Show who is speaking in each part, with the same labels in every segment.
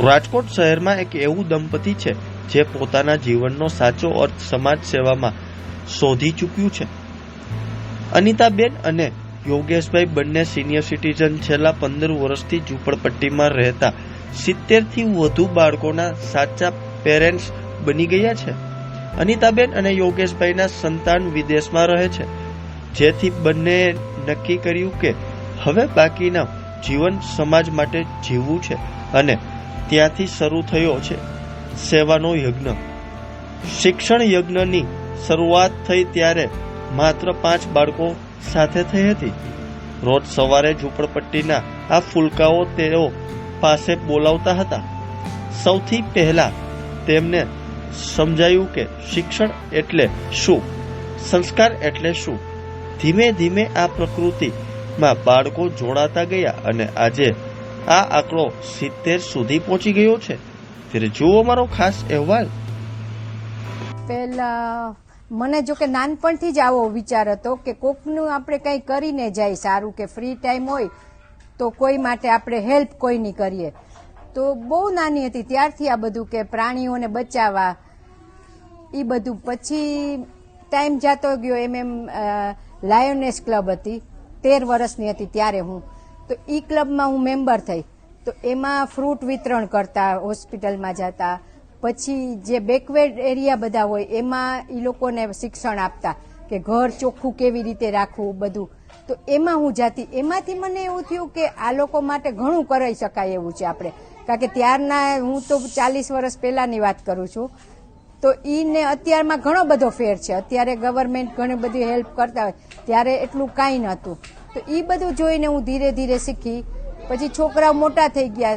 Speaker 1: રાજકોટ શહેરમાં એક એવું દંપતી છે જે પોતાના જીવનનો સાચો અર્થ સમાજ સેવામાં શોધી ચૂક્યું છે. અનિતાબેન અને યોગેશભાઈ બંને સિનિયર સિટીઝન છેલ્લા પંદર વર્ષથી ઝૂંપડપટ્ટીમાં રહેતા સિત્તેરથી વધુ બાળકોના સાચા પેરેન્ટ્સ બની ગયા છે. અનિતાબેન અને યોગેશભાઈના સંતાન વિદેશમાં રહે છે. જેથી બંનેએ નક્કી કર્યું કે હવે બાકીના જીવન સમાજ માટે જીવવું છે અને ત્યાંથી શરૂ થયો છે સેવાનો યજ્ઞ. શિક્ષણ યજ્ઞની શરૂઆત થઈ ત્યારે માત્ર પાંચ બાળકો સાથે થઈ હતી. રોજ સવારે ઝૂંપડપટ્ટીના આ ફૂલકાઓ તેઓ પાસે બોલાવતા હતા. સૌથી પહેલા તેમને સમજાયું કે શિક્ષણ એટલે શું, સંસ્કાર એટલે શું? ધીમે ધીમે આ પ્રકૃતિમાં બાળકો જોડાતા ગયા અને આજે આ આંકડો સિત્તેર સુધી પહોંચી ગયો છે. ત્યારે જુઓ મારો ખાસ અહેવાલ.
Speaker 2: પહેલા, મને જો કે નાનપણથી જ આવો વિચાર હતો કે કોકનું આપણે કંઈ કરીને જાય, સારું કે ફ્રી ટાઈમ હોય, તો કોઈ માટે આપણે હેલ્પ કોઈની કરીએ. તો બહુ નાની હતી, ત્યારથી આ બધું કે પ્રાણીઓને બચાવવા એ બધું. પછી ટાઈમ જતો ગયો, એમ એમ લાયોનેસ ક્લબ હતી. તેર વર્ષની હતી, ત્યારે હું તો એ ક્લબમાં હું મેમ્બર થઈ. તો એમાં ફ્રૂટ વિતરણ કરતા, હોસ્પિટલમાં જતા, પછી જે બેકવેડ એરિયા બધા હોય, એમાં એ લોકોને શિક્ષણ આપતા કે ઘર ચોખ્ખું કેવી રીતે રાખવું બધું. તો એમાં હું જાતી. એમાંથી મને એવું થયું કે આ લોકો માટે ઘણું કરી શકાય એવું છે આપણે. કારણ કે ત્યારના હું તો ચાલીસ વર્ષ પહેલાની વાત કરું છું. તો ઈને અત્યારમાં ઘણો બધો ફેર છે. અત્યારે ગવર્મેન્ટ ઘણી બધી હેલ્પ કરતા હોય. ત્યારે એટલું કાંઈ નહોતું. તો એ બધું જોઈને હું ધીરે ધીરે શીખી. પછી છોકરાઓ મોટા થઈ ગયા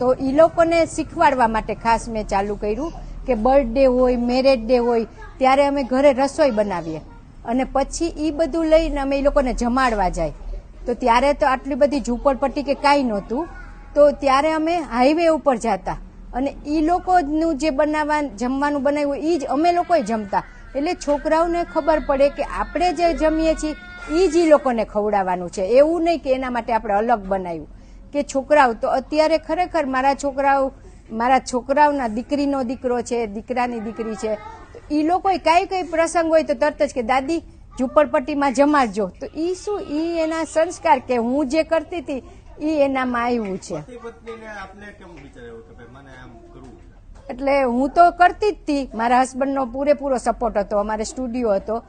Speaker 2: તો એ લોકોને શીખવાડવા માટે ખાસ મેં ચાલુ કર્યું કે બર્થડે હોય, મેરેજ ડે હોય, ત્યારે અમે ઘરે રસોઈ બનાવીએ. અને પછી એ બધું લઈને અમે એ લોકોને જમાડવા જાય. તો ત્યારે તો આટલી બધી ઝૂંપડપટ્ટી કે કાંઈ નહોતું. તો ત્યારે અમે હાઈવે ઉપર જતા. અને એ લોકોનું જે બનાવવા, જમવાનું બનાવ્યું એ જ અમે લોકોય જમતા. એટલે છોકરાઓને ખબર પડે કે આપણે જે જમીએ છીએ એ જ લોકોને ખવડાવવાનું છે. એવું નહીં કે એના માટે આપણે અલગ બનાવ્યું. કે છોકરાઓ તો અત્યારે ખરેખર મારા છોકરાઓ મારા છોકરાઓના દીકરીનો દીકરો છે દીકરાની દીકરી છે. એ લોકો કાંઈ કઈ પ્રસંગ હોય તો તરત જ કે દાદી ઝૂંપડપટ્ટીમાં જમાડજો. તો એ શું? એ એના સંસ્કાર કે હું જે કરતી હતી એ એનામાં આવ્યું છે. એટલે હું તો કરતી જ હતી મારા હસબન્ડનો પૂરેપૂરો સપોર્ટ હતો. અમારે સ્ટુડિયો હતો.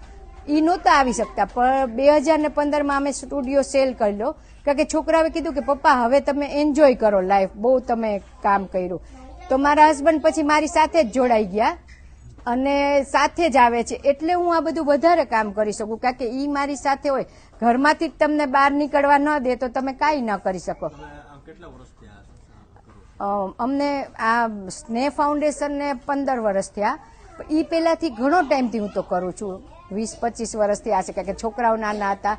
Speaker 2: એ નહોતા આવી શકતા. પણ બે હજાર ને પંદરમાં અમે સ્ટુડિયો સેલ કર્યો. કારણ કે છોકરાએ કીધું કે, પપ્પા, હવે તમે એન્જોય કરો લાઈફ. બહુ તમે કામ કર્યું. તો મારા હસબન્ડ પછી મારી સાથે જ જોડાઈ ગયા. અને સાથે જ આવે છે. એટલે હું આ બધું વધારે કામ કરી શકું. કારણ કે એ મારી સાથે હોય. ઘરમાંથી જ તમને બહાર નીકળવા ન દે તો તમે કાંઈ ન કરી શકો. અમને આ સ્નેહ ફાઉન્ડેશનને પંદર વર્ષ થયા. એ પહેલાંથી ઘણો ટાઈમથી હું તો કરું છું. વીસ પચીસ વર્ષથી આ છે કારણ કે છોકરાઓ નાના હતા.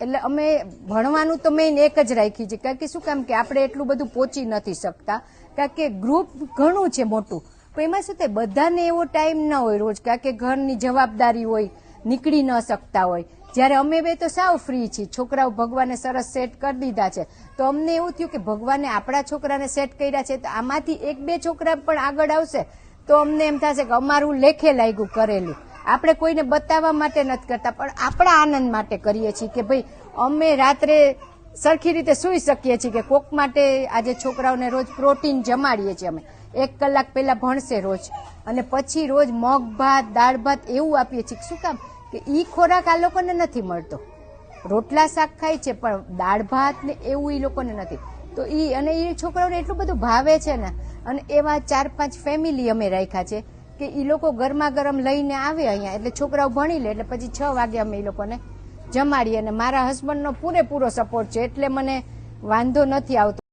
Speaker 2: એટલે અમે ભણવાનું તો મેઇન એક જ રાખી છે કારણ કે શું કામ કે આપણે એટલું બધું પહોંચી નથી શકતા. કારણ કે ગ્રુપ ઘણું છે મોટું. પણ એમાં શું થાય બધાને એવો ટાઈમ ન હોય રોજ કારણ કે ઘરની જવાબદારી હોય નીકળી ન શકતા હોય. જ્યારે અમે બે તો સાવ ફ્રી છીએ. છોકરાઓ ભગવાને સરસ સેટ કરી દીધા છે. તો અમને એવું થયું કે ભગવાને આપણા છોકરાને સેટ કર્યા છે, તો આમાંથી એક બે છોકરા પણ આગળ આવશે. તો અમને એમ થશે કે અમારું લેખે લાગ્યું કરેલું. આપણે કોઈને બતાવવા માટે નથી કરતા, પણ આપણા આનંદ માટે કરીએ છીએ કે ભાઈ અમે રાત્રે સરખી રીતે સૂઈ શકીએ છીએ કે કોક માટે આજે છોકરાઓને રોજ પ્રોટીન જમાડીએ છીએ અમે. એક કલાક પહેલા ભણશે રોજ. અને પછી રોજ મગ, ભાત, દાળ, ભાત એવું આપીએ છીએ શું કામ કે એ ખોરાક આ લોકોને નથી મળતો. રોટલા શાક ખાય છે, પણ દાળ ભાત ને એવું એ લોકોને નથી. તો એ અને એ છોકરાઓને એટલું બધું ભાવે છે ને, અને એવા ચાર પાંચ ફેમિલી અમે રાખ્યા છે કે એ લોકો ગરમા ગરમ લઈને આવે અહીંયા, એટલે છોકરાઓ ભણી લે, એટલે પછી છ વાગે અમે એ લોકોને જમાડીએ અને મારા હસબન્ડનો પૂરેપૂરો સપોર્ટ છે, એટલે મને વાંધો નથી આવતો.